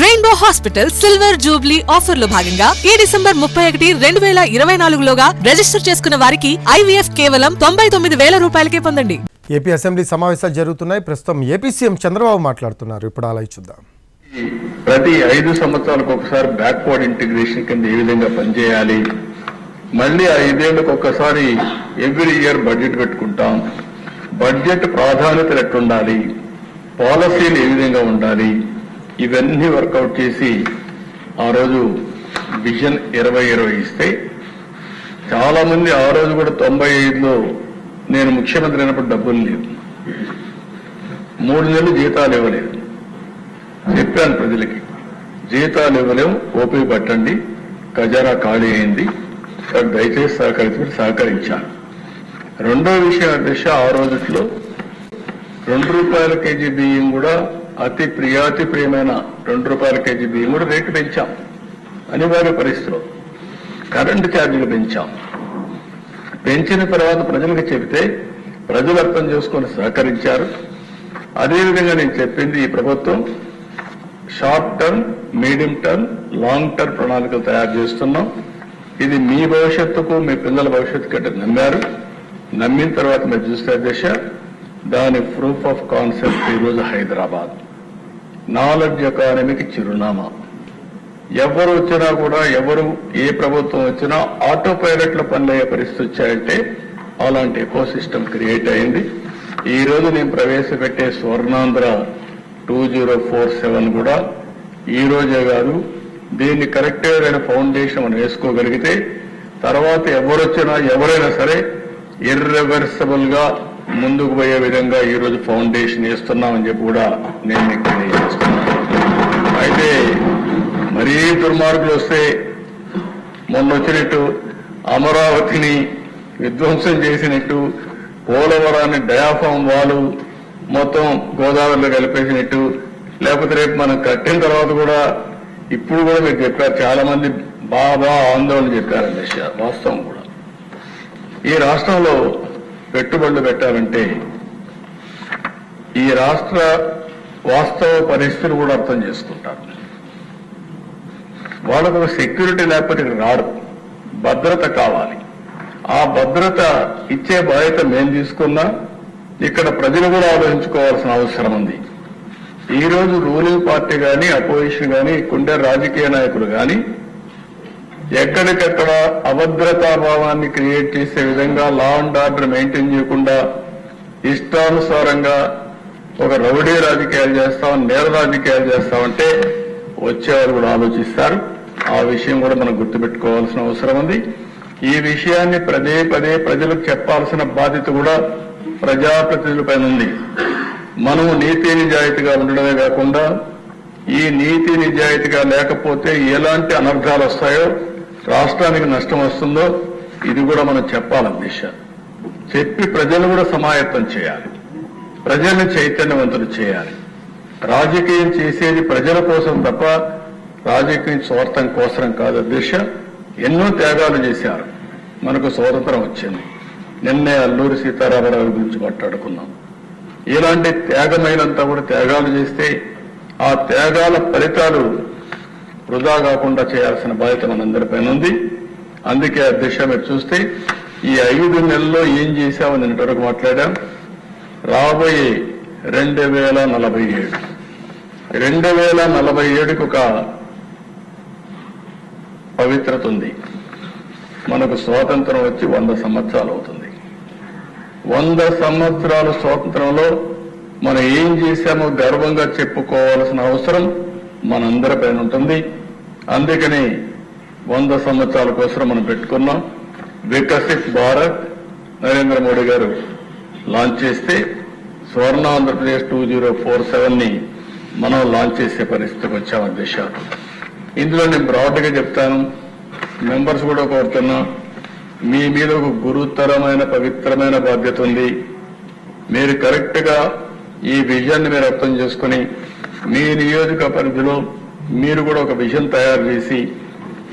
Rainbow hospital silver Jubilee ఆఫర్లో భాగంగా ఈ డిసెంబర్ ముప్పై ఒకటి రెండు వేల ఇరవై నాలుగులోగా రిజిస్టర్ చేసుకున్న వారికి ఐవీఎఫ్ కేవలం తొంభై తొమ్మిది వేల రూపాయలకే పొందండి. ఏపీ అసెంబ్లీ సమావేశాలు జరుగుతున్నాయి. ప్రస్తుతం ఏపీ సీఎం చంద్రబాబు మాట్లాడుతున్నారు. ఇప్పుడు అలా చూద్దాం ప్రతి ఐదు సంవత్సరాలకు ఒకసారి బ్యాక్వర్డ్ ఇంటిగ్రేషన్ కింద ఏ విధంగా పనిచేయాలి? మళ్ళీ ఐదేళ్ళకు ఒక్కసారి ఎవ్రీ ఇయర్ బడ్జెట్ పెట్టుకుంటాం. బడ్జెట్ ప్రాధాన్యతలు ఎట్లుండాలి? పాలసీలు ఏ విధంగా ఉండాలి? ఇవన్నీ వర్కౌట్ చేసి ఆ రోజు విజన్ ఇరవై ఇరవై ఇస్తే చాలా మంది ఆ రోజు కూడా తొంభై ఐదులో నేను ముఖ్యమంత్రి అయినప్పుడు డబ్బులు లేవు. మూడు నెలలు జీతాలు ఇవ్వలేదు. చెప్పాను ప్రజలకి జీతాలు ఇవ్వలేం ఓపిక పట్టండి ఖజారా ఖాళీ అయింది. కాబట్టి దయచేసి సహకరించమని సహకరించాను రెండో విషయం అధ్యక్ష ఆ రోజుట్లో రెండు రూపాయల కేజీ బియ్యం కూడా అతి ప్రియాతి ప్రియమైన రెండు రూపాయల కేజీ బియ్యం కూడా రేటు పెంచాం. అనివార్య పరిస్థితిలో. కరెంటు ఛార్జీలు పెంచాం. పెంచిన తర్వాత ప్రజలకు చెబితే ప్రజలు అర్థం చేసుకొని సహకరించారు. అదేవిధంగా నేను చెప్పింది ఈ ప్రభుత్వం short term medium term long term ప్రణాళికలు తయారు చేస్తున్నాం. ఇది మీ భవిష్యత్తుకు మీ పిల్లల భవిష్యత్తు కంటే నమ్మారు. నమ్మిన తర్వాత మీరు చూస్తే దశ దాని ప్రూఫ్ ఆఫ్ కాన్సెప్ట్ ఈరోజు హైదరాబాద్. నాలెడ్జ్ ఎకానమీకి చిరునామా. ఎవరు వచ్చినా కూడా ఎవరు ఏ ప్రభుత్వం వచ్చినా ఆటో పైలట్ల పనులయ్యే పరిస్థితి వచ్చాయంటే అలాంటి ఎకో సిస్టమ్ క్రియేట్ అయింది. ఈ రోజు నేను ప్రవేశపెట్టే Swarnandhra two zero four seven కూడా ఈ రోజే కాదు దీన్ని కరెక్ట్ అయిన ఫౌండేషన్ మనం వేసుకోగలిగితే తర్వాత ఎవరొచ్చినా ఎవరైనా సరే ఇర్రివర్సబుల్గా ముందుకు పోయే విధంగా ఈరోజు ఫౌండేషన్ వేస్తున్నామని చెప్పి కూడా నేను మీకు తెలియజేస్తున్నాను. అయితే మరీ దుర్మార్గులు వస్తే మొన్న వచ్చినట్టు అమరావతిని విధ్వంసం చేసినట్టు పోలవరాన్ని డయాఫామ్ వాలు మొత్తం గోదావరిలో కలిపేసినట్టు లేకపోతే రేపు మనం కట్టిన తర్వాత కూడా ఇప్పుడు కూడా మీరు చెప్పారు చాలా మంది బాగా ఆందోళన చెప్పారు వాస్తవం కూడా. ఈ రాష్ట్రంలో పెట్టుబడులు పెట్టాలంటే ఈ రాష్ట్ర వాస్తవ పరిస్థితులు కూడా అర్థం చేసుకుంటారు. వాళ్ళకు సెక్యూరిటీ లేకపోతే ఇక్కడ రాడు. భద్రత కావాలి. ఆ భద్రత ఇచ్చే బాధ్యత మేము తీసుకున్నా ఇక్కడ ప్రజలు కూడా ఆలోచించుకోవాల్సిన అవసరం ఉంది. ఈ రోజు రూలింగ్ పార్టీ కానీ అపోజిషన్ కానీ కుండే రాజకీయ నాయకులు కానీ ఎక్కడికెక్కడ అభద్రతాభావాన్ని క్రియేట్ చేసే విధంగా లా అండ్ ఆర్డర్ మెయింటైన్ చేయకుండా ఇష్టానుసారంగా ఒక రౌడీ రాజకీయాలు చేస్తాం నేర రాజకీయాలు చేస్తామంటే వచ్చేవారు కూడా ఆలోచిస్తారు. ఆ విషయం కూడా మనం గుర్తుపెట్టుకోవాల్సిన అవసరం ఉంది. ఈ విషయాన్ని పదే పదే ప్రజలకు చెప్పాల్సిన బాధ్యత కూడా ప్రజాప్రతినిధులపైన ఉంది. మనము నీతి నిజాయితీగా ఉండడమే కాకుండా ఈ నీతి నిజాయితీగా లేకపోతే ఎలాంటి అనర్థాలు వస్తాయో రాష్ట్రానికి నష్టం వస్తుందో ఇది కూడా మనం చెప్పాలి దిశ. చెప్పి ప్రజలు కూడా సమాయత్తం చేయాలి. ప్రజల్ని చైతన్యవంతులు చేయాలి. రాజకీయం చేసేది ప్రజల కోసం తప్ప రాజకీయం స్వార్థం కోసం కాదు దిశ. ఎన్నో త్యాగాలు చేశారు. మనకు స్వాతంత్రం వచ్చింది. నిన్నే అల్లూరి సీతారామరావు గురించి మాట్లాడుకున్నాం. ఇలాంటి త్యాగమైనంతా కూడా త్యాగాలు చేస్తే ఆ త్యాగాల ఫలితాలు వృధా కాకుండా చేయాల్సిన బాధ్యత మనందరిపైన ఉంది. అందుకే అధ్యక్ష మీరు చూస్తే ఈ ఐదు నెలల్లో ఏం చేశామని నిన్నటి మాట్లాడాం రాబోయే రెండు వేల నలభై ఏడు. రెండు వేల నలభై ఏడుకు ఒక పవిత్రత ఉంది. మనకు స్వాతంత్రం వచ్చి వంద సంవత్సరాలు అవుతుంది. వంద సంవత్సరాల స్వాతంత్రంలో మనం ఏం చేశామో గర్వంగా చెప్పుకోవాల్సిన అవసరం మనందరిపైన ఉంటుంది. అందుకని వంద సంవత్సరాల కోసం మనం పెట్టుకున్నాం. వికసిత్ భారత్ నరేంద్ర మోడీ గారు లాంచ్ చేస్తే Swarna Andhra Pradesh two zero four సెవెన్ని మనం లాంచ్ చేసే పరిస్థితికి వచ్చాం అధ్యక్ష ఇందులో నేను బ్రాడ్గా చెప్తాను. మెంబర్స్ కూడా కోరుతున్నా మీ మీద ఒక గురుతరమైన పవిత్రమైన బాధ్యత ఉంది. మీరు కరెక్ట్గా ఈ విజయాన్ని మీరు అర్థం చేసుకుని మీ నియోజక పరిధిలో మీరు కూడా ఒక విజన్ తయారు చేసి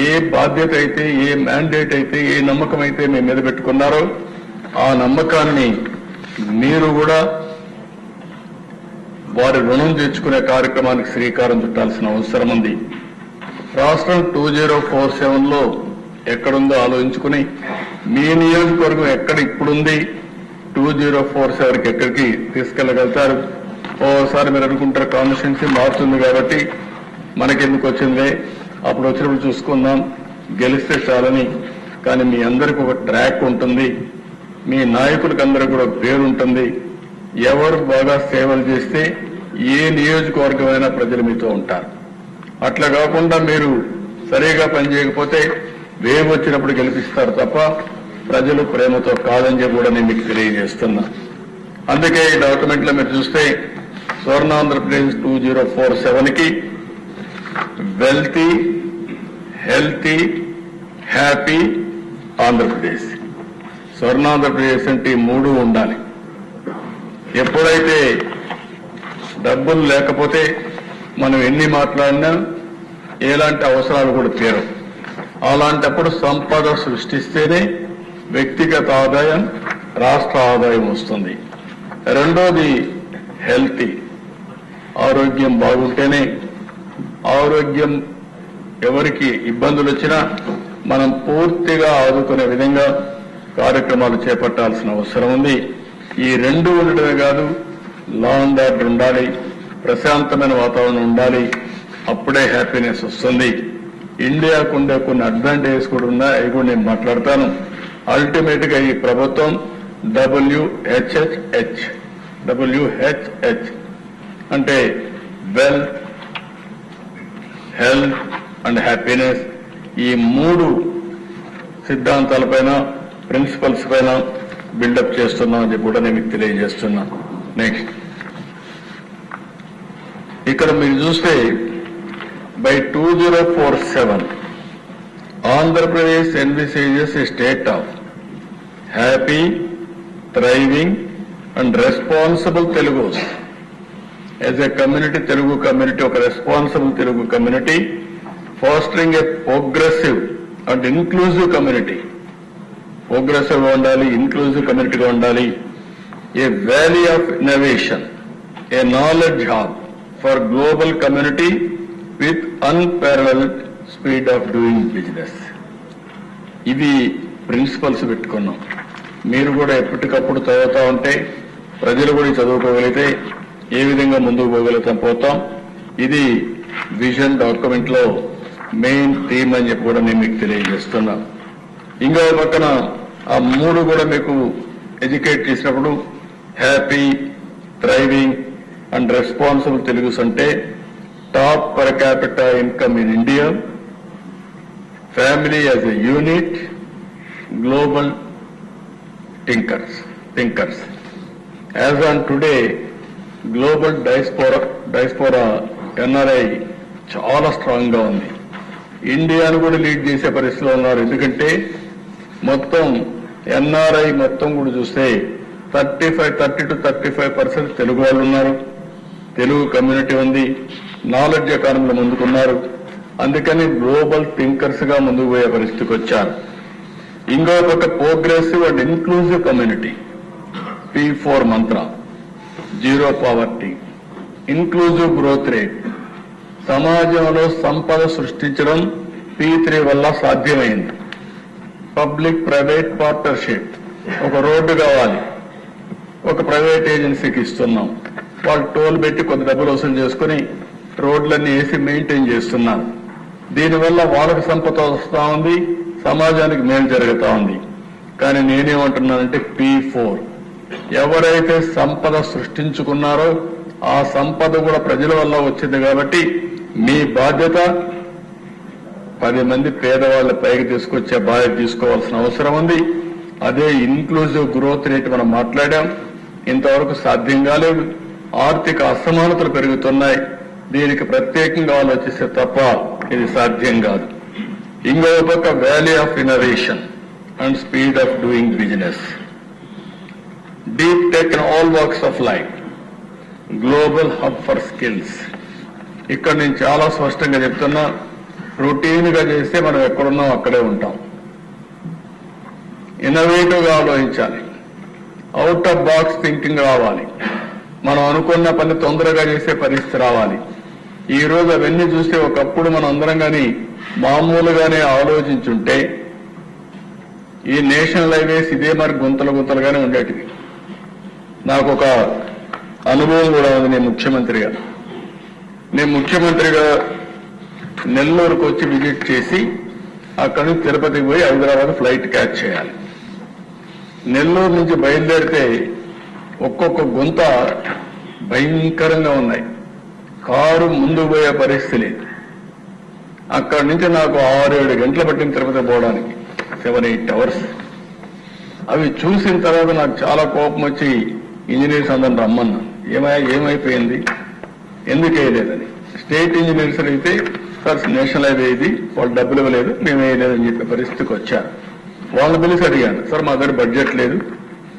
ఏ బాధ్యత అయితే ఏ మ్యాండేట్ అయితే ఏ నమ్మకం అయితే మీ మీద పెట్టుకున్నారో ఆ నమ్మకాన్ని మీరు కూడా వారి రుణం తెచ్చుకునే కార్యక్రమానికి శ్రీకారం చుట్టాల్సిన అవసరం ఉంది. రాష్ట్రం టూ జీరో ఫోర్ సెవెన్లో ఎక్కడుందో ఆలోచించుకుని మీ నియోజకవర్గం ఎక్కడ ఇప్పుడుంది టూ జీరో ఫోర్ సెవెన్కి ఎక్కడికి తీసుకెళ్ళగలుగుతారు ఓసారి మీరు అనుకుంటారు కాన్స్టిట్యున్సీ మారుతుంది కాబట్టి మనకెందుకు వచ్చింది? అప్పుడు వచ్చినప్పుడు చూసుకుందాం. గెలిస్తే చాలని. కానీ మీ అందరికి ఒక ట్రాక్ ఉంటుంది. మీ నాయకులకు అందరికి కూడా పేరు ఉంటుంది ఎవరు బాగా సేవలు చేస్తే ఏ నియోజకవర్గమైనా ప్రజలు మీతో ఉంటారు. అట్లా కాకుండా మీరు సరిగా పనిచేయకపోతే వేవ్ వచ్చినప్పుడు గెలిపిస్తారు తప్ప ప్రజలు ప్రేమతో కాదని చెప్పి కూడా నేను మీకు తెలియజేస్తున్నా. అందుకే ఈ డాక్యుమెంట్లో మీరు చూస్తే Swarna Andhra Pradesh two zero four సెవెన్కి wealthy healthy happy Andhra Pradesh. Swarnandhra Pradesh అంటే మూడు ఉండాలి. ఎప్పుడైతే డబ్బులు లేకపోతే మనం ఎన్ని మాట్లాడినా ఎలాంటి అవసరాలు కూడా తీరవు. అలాంటప్పుడు సంపద సృష్టిస్తేనే వ్యక్తిగత ఆదాయం రాష్ట్ర ఆదాయం వస్తుంది. రెండోది హెల్తీ. ఆరోగ్యం బాగుంటేనే ఆరోగ్యం ఎవరికి ఇబ్బందులు వచ్చినా మనం పూర్తిగా ఆదుకునే విధంగా కార్యక్రమాలు చేపట్టాల్సిన అవసరం ఉంది. ఈ రెండు ఉండటమే కాదు లా అండ్ ఆర్డర్ ఉండాలి ప్రశాంతమైన వాతావరణం ఉండాలి అప్పుడే హ్యాపీనెస్ వస్తుంది. ఇండియాకు ఉండే కొన్ని అడ్వాంటేజెస్ కూడా ఉన్నాయి అవి కూడా నేను మాట్లాడతాను. అల్టిమేట్గా ఈ ప్రభుత్వం డబ్ల్యూహెచ్హెచ్హెచ్ డబ్ల్యూహెచ్హెచ్ అంటే వెల్త్ హెల్త్ అండ్ హ్యాపీనెస్ ఈ మూడు సిద్ధాంతాలపైన ప్రిన్సిపల్స్ పైన బిల్డప్ చేస్తున్నాం అని కూడా నేను తెలియజేస్తున్నా. నెక్స్ట్ ఇక్కడ మీరు చూస్తే by two zero four seven Andhra Pradesh envisages a state of happy thriving and responsible Telugu as a community Telugu community ఒక responsible Telugu community fostering a progressive and inclusive community ప్రోగ్రెసివ్గా ఉండాలి inclusive కమ్యూనిటీగా ఉండాలి. A valley of innovation a knowledge hub for global community with unparalleled speed of doing business ఇవి principles పెట్టుకున్నాం. మీరు కూడా ఎప్పటికప్పుడు చదువుతూ ఉంటే ప్రజలు కూడా చదువుకోగలిగితే ఏ విధంగా ముందుకు పోగలుగుతాం పోతాం. ఇది విజన్ డాక్యుమెంట్లో మెయిన్ థీమ్ అని చెప్పి కూడా నేను మీకు తెలియజేస్తున్నా. ఇంకో పక్కన ఆ మూడు కూడా మీకు ఎడ్యుకేట్ చేసినప్పుడు happy thriving and responsible Telugus అంటే top per capita income in India family as a unit global tinkers thinkers as on today global diaspora diaspora NRI చాలా స్ట్రాంగ్గా ఉంది. ఇండియాను కూడా లీడ్ చేసే పరిస్థితిలో ఉన్నారు. ఎందుకంటే మొత్తం ఎన్ఆర్ఐ మొత్తం కూడా చూస్తే thirty five thirty to thirty five percent Telugu వాళ్ళు ఉన్నారు. తెలుగు కమ్యూనిటీ ఉంది. నాలెడ్జ్ ఎకానమీలో ముందుకున్నారు. అందుకని గ్లోబల్ థింకర్స్గా ముందుకు పోయే పరిస్థితికి వచ్చారు. ఇంకో ఒక progressive and inclusive community P four mantra. Zero poverty inclusive growth rate సమాజంలో సంపద సృష్టించడం పీ త్రీ వల్ల సాధ్యమైంది. పబ్లిక్ ప్రైవేట్ పార్ట్నర్షిప్ ఒక రోడ్డు కావాలి. ఒక ప్రైవేట్ ఏజెన్సీకి ఇస్తున్నాం. వాళ్ళు టోల్ పెట్టి కొంత డబ్బులు వసూలు చేసుకుని రోడ్లన్నీ వేసి మెయింటైన్ చేస్తున్నారు. దీనివల్ల వాళ్ళకి సంపద వస్తూ ఉంది సమాజానికి మేలు జరుగుతూ ఉంది. కానీ నేనేమంటున్నానంటే పి ఫోర్ ఎవరైతే సంపద సృష్టించుకున్నారో ఆ సంపద కూడా ప్రజల వల్ల వచ్చింది కాబట్టి మీ బాధ్యత పది మంది పేదవాళ్ళ పైకి తీసుకొచ్చే బాధ్యత తీసుకోవాల్సిన అవసరం ఉంది. అదే ఇన్క్లూజివ్ గ్రోత్ రేట్ మనం మాట్లాడాం. ఇంతవరకు సాధ్యం కాలేదు. ఆర్థిక అసమానతలు పెరుగుతున్నాయి. దీనికి ప్రత్యేకంగా ఆలోచిస్తే తప్ప ఇది సాధ్యం కాదు. ఇంకో పక్క valley of innovation and speed of doing business deep tech in all works of life global hub for skills ఇక్కడ నేను చాలా స్పష్టంగా చెప్తున్నా రొటీన్గా చేస్తే మనం ఎక్కడున్నాం అక్కడే ఉంటాం. ఇన్నోవేటివ్గా ఆలోచించాలి. అవుట్ ఆఫ్ బాక్స్ థింకింగ్ రావాలి. మనం అనుకున్న పని తొందరగా చేసే పరిస్థితి రావాలి. ఈ రోజు అవన్నీ చూస్తే ఒకప్పుడు మనం అందరం కానీ మామూలుగానే ఆలోచించుంటే ఈ నేషనల్ హైవేస్ ఇదే మరి గుంతలు గుంతలుగానే ఉండేటివి. నాకు ఒక అనుభవం కూడా ఉంది నేను ముఖ్యమంత్రిగా. నేను ముఖ్యమంత్రిగా నెల్లూరుకు వచ్చి విజిట్ చేసి అక్కడి నుంచి తిరుపతికి పోయి హైదరాబాద్ ఫ్లైట్ క్యాచ్ చేయాలి. నెల్లూరు నుంచి బయలుదేరితే ఒక్కొక్క గుంత భయంకరంగా ఉన్నాయి. కారు ముందుకు పోయే పరిస్థితి లేదు. అక్కడి నుంచి నాకు ఆరు ఏడు గంటలు పట్టిన తిరుపతి పోవడానికి. Seven eight hours. అవి చూసిన తర్వాత నాకు చాలా కోపం వచ్చి ఇంజనీర్స్ అందరిని రమ్మన్నా. ఏమై ఏమైపోయింది? ఎందుకు వేయలేదని స్టేట్ ఇంజనీర్స్ అయితే సార్ నేషనల్ హైవే ఇది వాళ్ళు డబ్బులు ఇవ్వలేదు. మేము వేయలేదని చెప్పే పరిస్థితికి వచ్చారు వాళ్ళని పిలిచి అడిగాను. సార్ మా దగ్గర బడ్జెట్ లేదు.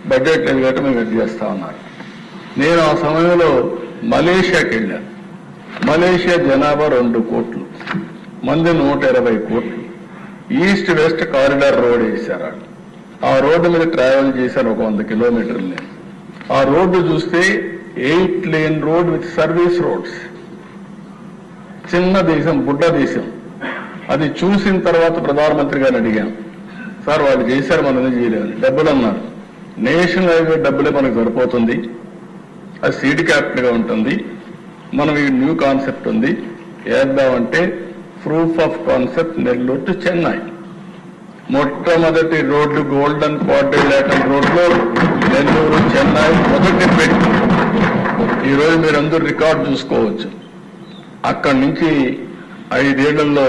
బడ్జెట్ లేదు కాబట్టి మేము ఇది చేస్తా ఉన్నారు నేను ఆ సమయంలో మలేషియాకి వెళ్ళాను. మలేషియా జనాభా రెండు కోట్లు. మంది నూట ఇరవై కోట్లు. ఈస్ట్ వెస్ట్ కారిడార్ రోడ్ వేశారు ఆ రోడ్డు మీద ట్రావెల్ చేశారు ఒక వంద కిలోమీటర్లు నేను. ఆ రోడ్డు చూస్తే eight lane road with service roads. చిన్న దేశం బుడ్డ దేశం. అది చూసిన తర్వాత ప్రధానమంత్రి గారిని అడిగాను సార్ వాళ్ళు చేశారు మనం చేయలేదు డబ్బులు అన్నారు నేషనల్ హైవే డబ్బులే మనకు సరిపోతుంది. అది సీట్ క్యాపిటల్గా ఉంటుంది. మనం ఈ న్యూ కాన్సెప్ట్ ఉంది. వేద్దామంటే proof of concept Nellore to Chennai. మొట్టమొదటి రోడ్లు గోల్డెన్ క్వాడ్రిలేటర్ రోడ్లు నెల్లూరు చెన్నై మొదటి పెట్టి. ఈరోజు మీరందరూ రికార్డ్ చూసుకోవచ్చు. అక్కడి నుంచి ఐదేళ్ళలో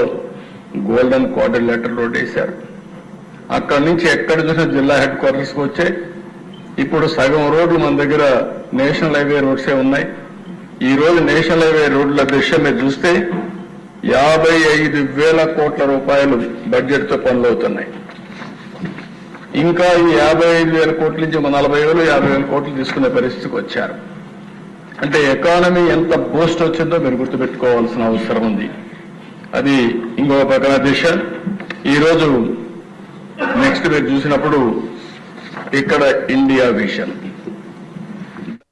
గోల్డెన్ క్వార్టర్ లెటర్ రోడ్ వేశారు. అక్కడి నుంచి ఎక్కడ చూసిన జిల్లా హెడ్ క్వార్టర్స్కి వచ్చాయి. ఇప్పుడు సగం రోడ్లు మన దగ్గర నేషనల్ హైవే రోడ్సే ఉన్నాయి. ఈ రోజు నేషనల్ హైవే రోడ్ల దృశ్యం మీరు చూస్తే యాభై ఐదు వేల కోట్ల రూపాయలు బడ్జెట్తో పనులు అవుతున్నాయి ఇంకా ఈ యాభై ఐదు వేల కోట్ల నుంచి నలభై వేలు యాభై వేల కోట్లు తీసుకునే పరిస్థితికి వచ్చారు. అంటే ఎకానమీ ఎంత బూస్ట్ వచ్చిందో మీరు గుర్తుపెట్టుకోవాల్సిన అవసరం ఉంది. అది ఇంకో పక్కన దిశ. ఈరోజు నెక్స్ట్ మీరు చూసినప్పుడు ఇక్కడ ఇండియా విషన్